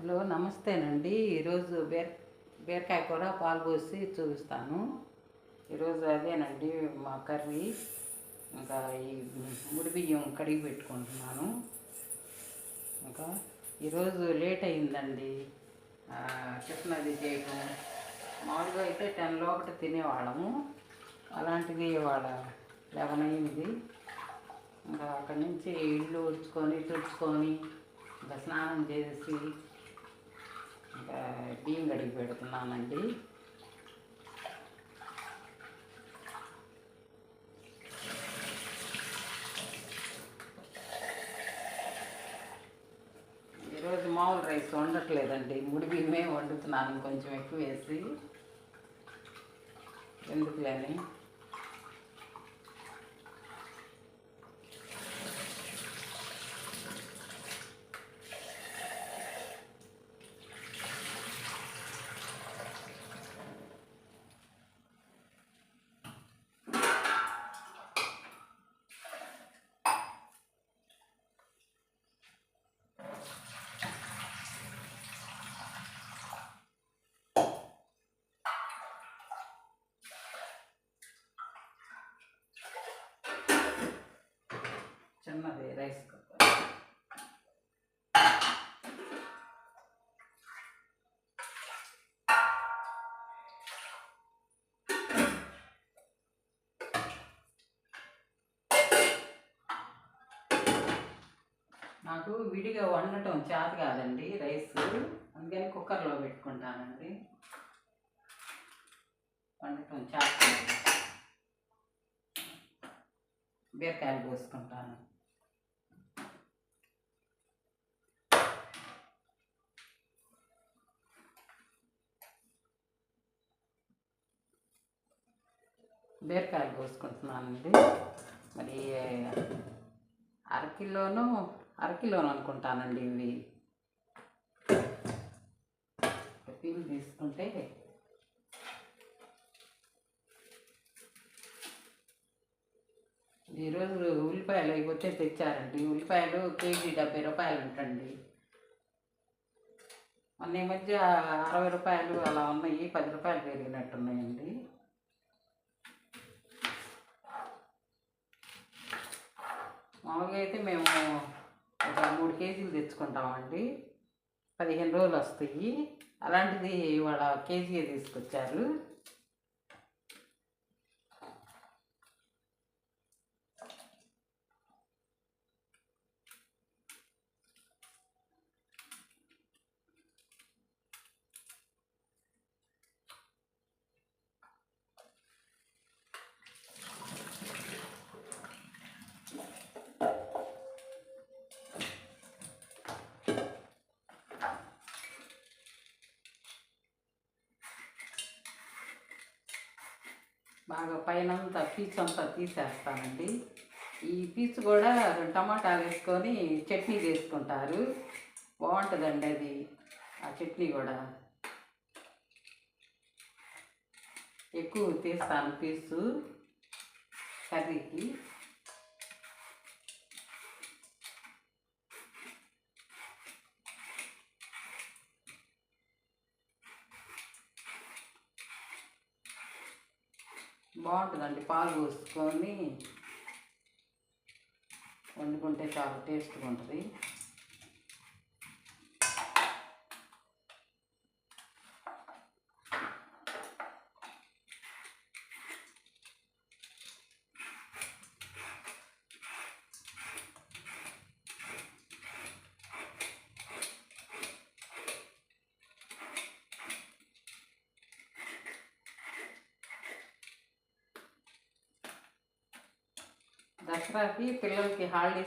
Hello నమస్తేనండి. ఈరోజు బీర బీరకాయ కూర పాలు పోసి చూపిస్తాను. ఈరోజు అదేనండి మా కర్రీ. ఇంకా ఈ ముడి బియ్యం కడిగి పెట్టుకుంటున్నాను. ఇంకా ఈరోజు లేట్ అయిందండి. టిఫిన్ అది చేయటం. మామూలుగా అయితే టెన్ లోపల తినేవాళ్ళము. అలాంటిది ఇవాళ లెవెన్ అయింది. ఇంకా అక్కడి నుంచి ఇల్లు ఉడుచుకొని తుడుచుకొని ఇంకా స్నానం చేసి ఇంకా బియ్యం కడిగి పెడుతున్నానండి ఈరోజు మామూలు రైస్ వండట్లేదండి ముడి బియ్యమే వండుతున్నాను కొంచెం ఎక్కువ వేసి ఎందుకులేని చిన్నది రైస్ కుక్కర్ నాకు విడిగా వండటం చేత కాదండి రైస్ అందుకని కుక్కర్లో పెట్టుకుంటానండి. వండటం చేత బీరకాయలు పోసుకుంటాను. బీరకాయలు కోసుకుంటున్నానండి. మరి అరకిలోను అరకిలోను అనుకుంటానండి ఇవి. పీలు తీసుకుంటే ఈరోజు ఉల్లిపాయలు అవి వచ్చే తెచ్చారండి. ఉల్లిపాయలు కేజీ డెబ్బై రూపాయలు ఉంటండి మొన్న ఈ మధ్య అరవై రూపాయలు అలా ఉన్నాయి పది రూపాయలు పెరిగినట్టున్నాయండి. మామూలుగా అయితే మేము ఒక మూడు కేజీలు తెచ్చుకుంటామండి. పదిహేను రోజులు వస్తాయి. అలాంటిది ఇవాళ కేజీయే తీసుకొచ్చారు. బాగా పైన అంతా పీచు అంతా తీసేస్తానండి. ఈ పీచు కూడా టమాటాలు వేసుకొని చట్నీ చేసుకుంటారు. బాగుంటుందండి అది ఆ చట్నీ కూడా. ఎక్కువ తీస్తాను పీసు కర్రీకి. బాగుంటుందండి పాలు పోసుకొని వండుకుంటే చాలా టేస్ట్గా ఉంటుంది.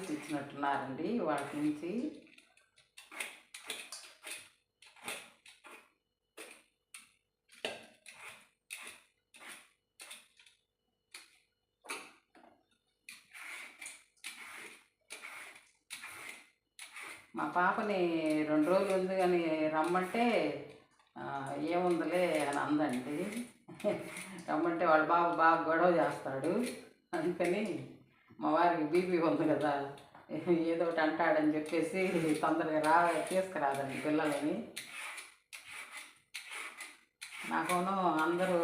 పిల్లలకి ఇచ్చినట్టున్నారండి వాళ్ళ నుంచి. మా పాపని రెండు రోజులు ఉంది కానీ రమ్మంటే ఏముందిలే అని అందండి. రమ్మంటే వాళ్ళ బాబు బాగా గొడవ చేస్తాడు. అందుకని మా వారికి బీపీ ఉంది కదా ఏదో ఒకటి అంటాడని చెప్పేసి తొందరగా రా తీసుకురాదండి పిల్లలని. నాకును అందరూ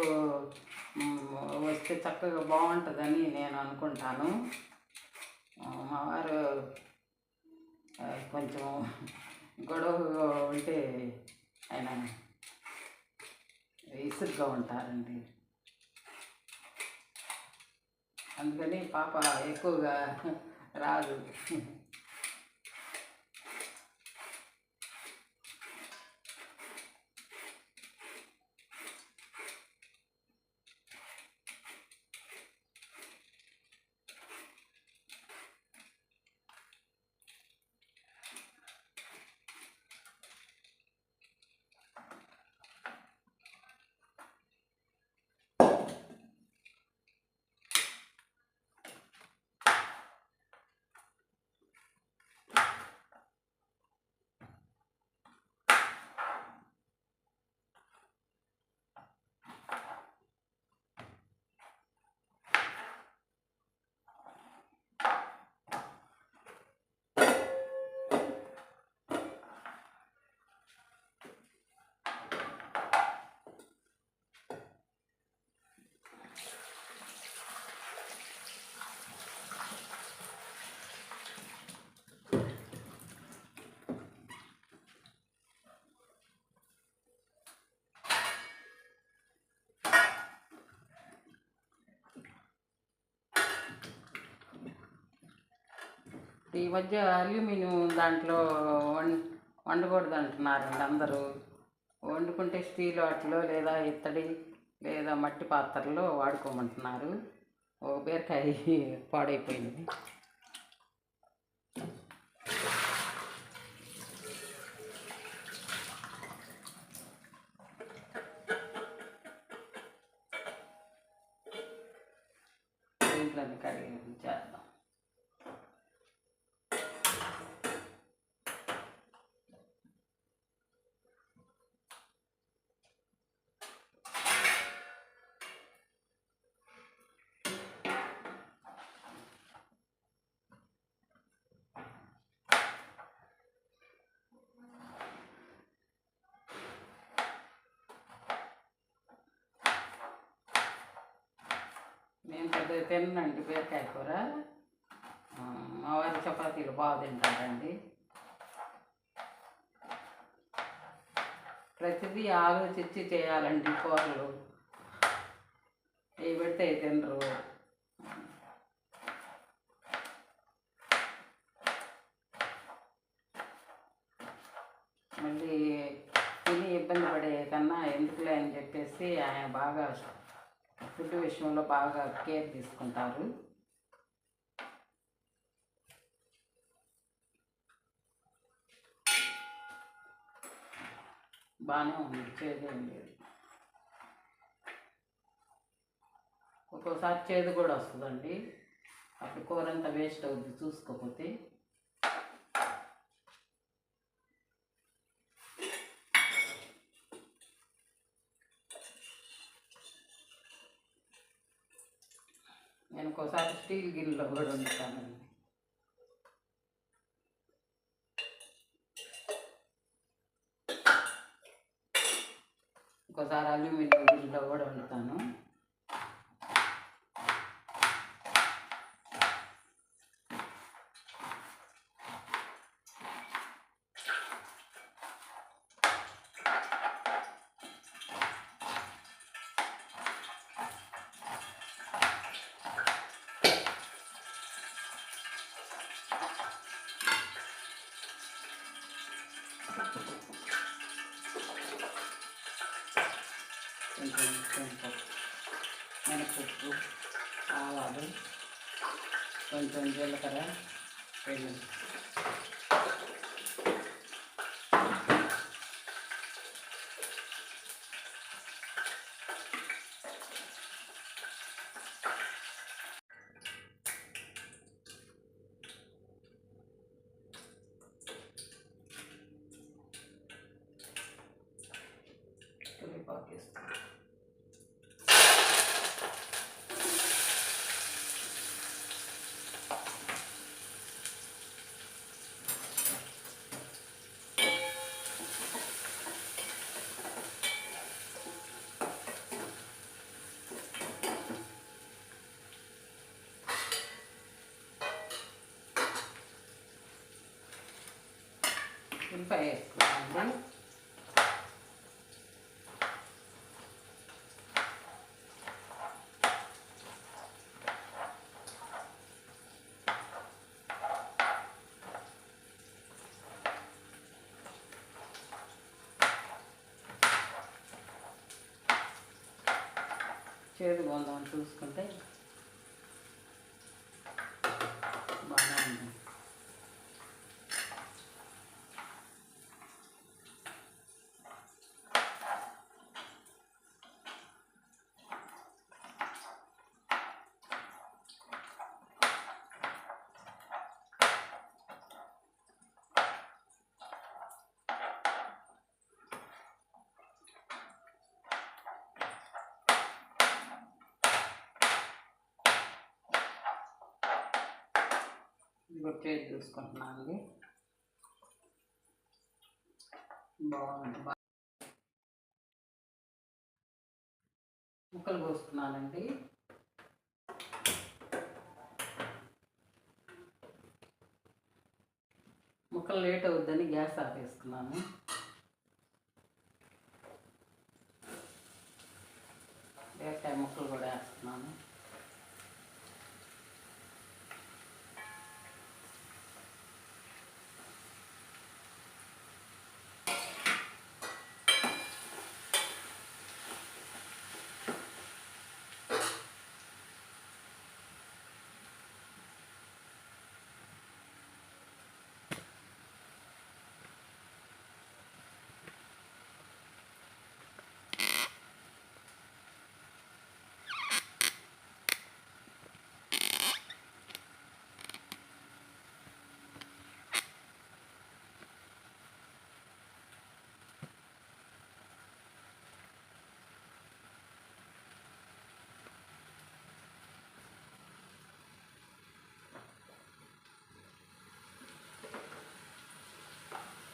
వస్తే చక్కగా బాగుంటుందని నేను అనుకుంటాను. మా వారు కొంచెం గొడవ ఉంటే ఆయన ఇసుగ్గా ఉంటారండి. అందుకని పాప ఎక్కువగా రాదు ఈ మధ్య అల్యూమినియం దాంట్లో వం వండకూడదు అంటున్నారు అందరూ. వండుకుంటే స్టీల్ వాటిలో లేదా ఇత్తడి లేదా మట్టి పాత్రలో వాడుకోమంటున్నారు. ఒక బీరకాయ పాడైపోయింది. నేను తినండి బీరకాయ కూర. మా వారి చపాతీలు బాగా తింటారండి. ప్రతిదీ ఆలోచించి చేయాలండి కూరలు. ఏ పెడితే తినరు. మళ్ళీ తిని ఇబ్బంది పడే కన్నా ఎందుకులే అని చెప్పేసి ఆయన బాగా ఫుడ్ విషయంలో బాగా కేర్ తీసుకుంటారు. బాగానే ఉంది చేదేం లేదు. ఒక్కోసారి చేదు కూడా వస్తుందండి. అప్పుడు కూర అంతా వేస్ట్ అవుద్ది చూసుకోకపోతే నేను ఒక్కోసారి స్టీల్ గిన్నెలో కూడా వండుతానండి ఒక్కోసారి అల్యూమినియం గిన్నెలో కూడా వండుతాను కొంచెం కొంచెం మినపప్పు ఆవాలు కొంచెం జీలకర్ర వేయండి ఉల్లిపాయ వేసుకోవాలండి చేదు బాగుందామని చూసుకుంటే బాగా ఉంది ఇప్పుడు చేసి చూసుకుంటున్నాను అండి. బాగుంది. ముక్కలు కోస్తున్నానండి ముక్కలు లేట్ అవుద్దని గ్యాస్ ఆపేసుకున్నాను టైం ముక్కలు కూడా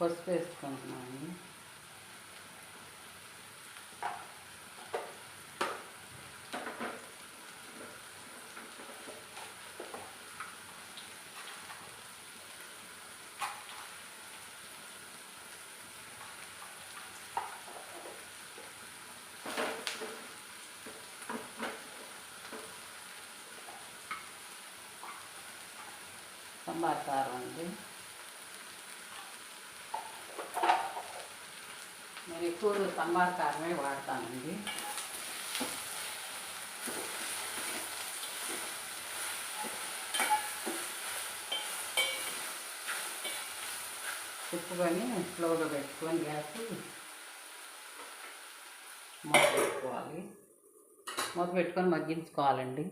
పసుపు వేసుకుంటున్నాను సాంబార్ కారం అండి నేను ఎక్కువ సాంబార్ కారమే వాడతానండి. తిప్పుకొని స్లోగా పెట్టుకొని గ్యాస్ మూత పెట్టుకోవాలి. మూత పెట్టుకొని మగ్గించుకోవాలండి.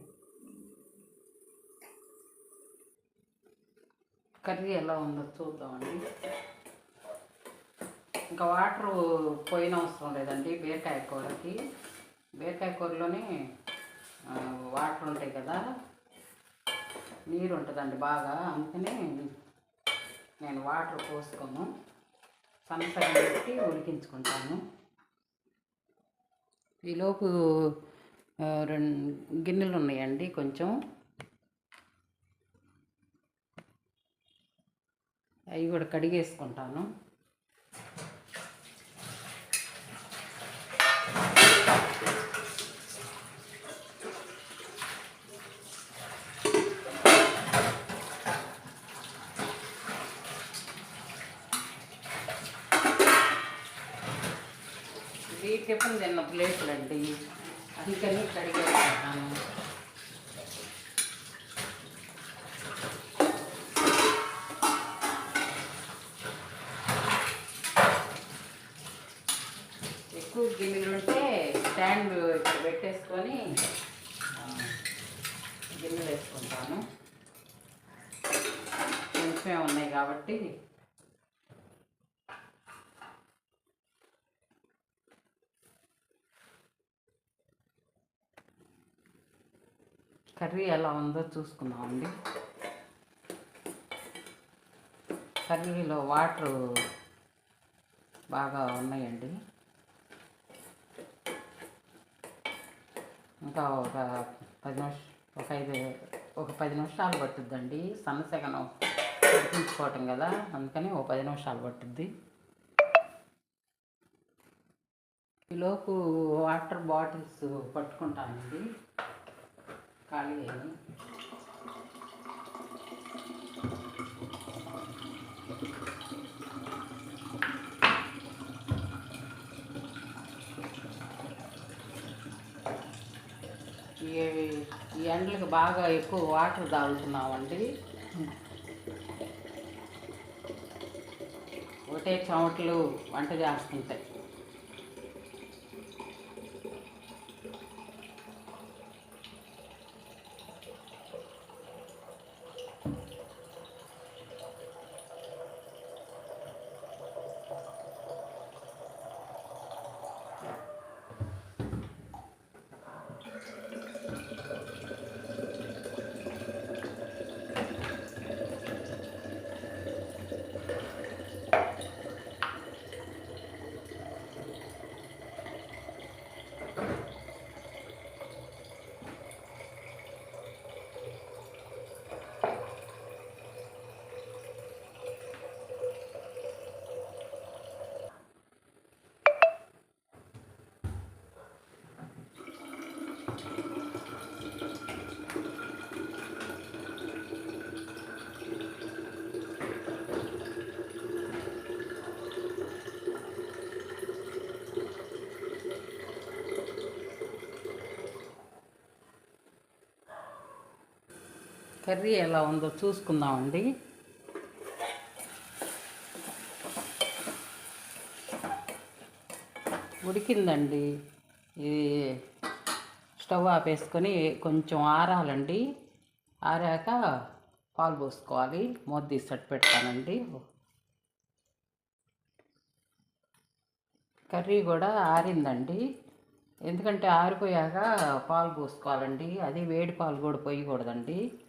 కర్రీ ఎలా ఉందో చూద్దామండి. ఇంకా వాటర్ పోయిన అవసరం లేదండి బీరకాయ కూరకి. బీరకాయ కూరలోనే వాటర్ ఉంటాయి కదా నీరు ఉంటుందండి బాగా అందుకని నేను వాటర్ పోసుకోను సన్నసగం పెట్టి ఉడికించుకుంటాను. ఈలోపు రెండు గిన్నెలు ఉన్నాయండి కొంచెం. అవి కూడా కడిగేసుకుంటాను ఇవి టిఫిన్ తిన్న ప్లేట్లు అండి అందుకని కడిగేస్తాను ఎక్కువ గిన్నెలు ఉంటే స్టాండ్ ఇక్కడ పెట్టేసుకొని గిన్నెలు వేసుకుంటాను. కొంచెమే ఉన్నాయి కాబట్టి కర్రీ ఎలా ఉందో చూసుకుందామండి. కర్రీలో వాటర్ బాగా ఉన్నాయండి. ఇంకా ఒక పది నిమిషం ఒక ఐదు ఒక పది నిమిషాలు పట్టుద్దండి. సన్నసగనం ఉడికించుకోవటం కదా అందుకని ఒక పది నిమిషాలు పట్టుద్ది. ఈలోపు వాటర్ బాటిల్స్ పట్టుకుంటానండి. ఖాళీ అయింది ఈ ఈ ఎండలకు బాగా ఎక్కువ వాటర్ తాగుతున్నామండి. ఒకటే చెమటలు వంట చేస్తుంటాయి. కర్రీ ఎలా ఉందో చూసుకుందామండి. ఉడికిందండి. ఇది స్టవ్ ఆపేసుకొని కొంచెం ఆరాలండి. ఆరాక పాలు పోసుకోవాలి. మొద్ది సట్ సట్టు పెడతానండి. కర్రీ కూడా ఆరిందండి. ఎందుకంటే ఆరిపోయాక పాలు పోసుకోవాలండి. అది వేడి పాలు కూడా పోయకూడదండి.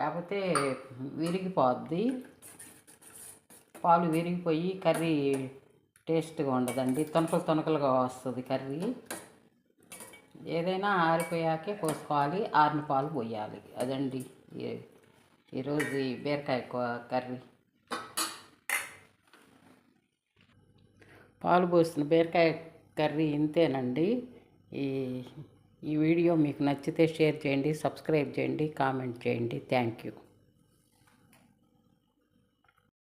లేకపోతే విరిగిపోద్ది. పాలు విరిగిపోయి కర్రీ టేస్ట్గా ఉండదండి. తొనకలు తొనకలుగా వస్తుంది కర్రీ. ఏదైనా ఆరిపోయాకే పోసుకోవాలి. ఆరిన పాలు పోయాలి. అదండి. ఈ- ఈరోజు ఈ బీరకాయ కర్రీ. పాలు పోసిన బీరకాయ కర్రీ ఇంతేనండి. ఈ ఈ వీడియో మీకు నచ్చితే షేర్ చేయండి సబ్స్క్రైబ్ చేయండి కామెంట్ చేయండి. Thank you.